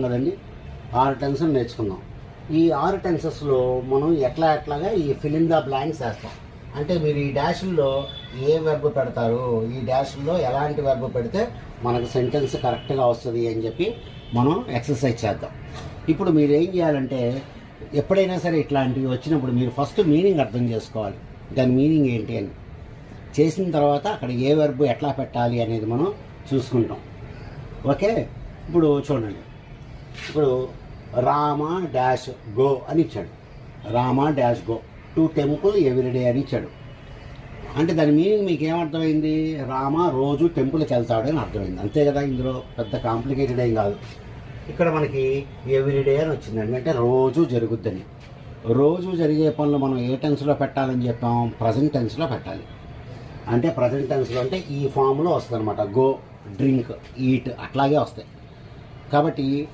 కదండి ఆరు టెన్స్ నేర్చుకున్నాం. ఈ ఆరు టెన్సెస్లో మనం ఎట్లా ఎట్లాగా ఈ ఫిలిం ద బ్లాంక్స్ వేస్తాం. అంటే మీరు ఈ డాష్ల్లో ఏ వెర్బ్ పెడతారు? ఈ డాష్ల్లో ఎలాంటి వెర్బ్ పెడితే మనకు సెంటెన్స్ కరెక్ట్గా వస్తుంది అని చెప్పి మనం ఎక్సర్సైజ్ చేద్దాం. ఇప్పుడు మీరు ఏం చేయాలంటే ఎప్పుడైనా సరే ఇట్లాంటివి వచ్చినప్పుడు మీరు ఫస్ట్ మీనింగ్ అర్థం చేసుకోవాలి. దాని మీనింగ్ ఏంటి అని. చేసిన తర్వాత అక్కడ ఏ వెర్బ్ ఎట్లా పెట్టాలి అనేది మనం చూసుకుంటాం. ఓకే? ఇప్పుడు చూడండి. ఇప్పుడు రామ డాష్ గో అని ఇచ్చాడు. Rama dash go. To temple everyday అని ఇచ్చాడు. అంటే దాని మీనింగ్ మీకు ఏమర్థమైంది రామ రోజు టెంపుల్కి వెళ్తాడు అని అర్థమైంది. అంతే కదా ఇందులో పెద్ద కాంప్లికేటెడ్ ఏం కాదు. ఇక్కడ మనకి ఎవ్రీడే అని వచ్చిందండి అంటే రోజు జరుగుద్దని. రోజు జరిగే పనులు మనం ఏ టెన్స్లో పెట్టాలని చెప్పాం? ప్రజెంట్ టెన్స్లో పెట్టాలి. అంటే ప్రజెంట్ టెన్స్లో అంటే ఈ ఫామ్లో వస్తుంది అనమాట గో డ్రింక్ ఈట్ అట్లాగే వస్తాయి. కాబట్టి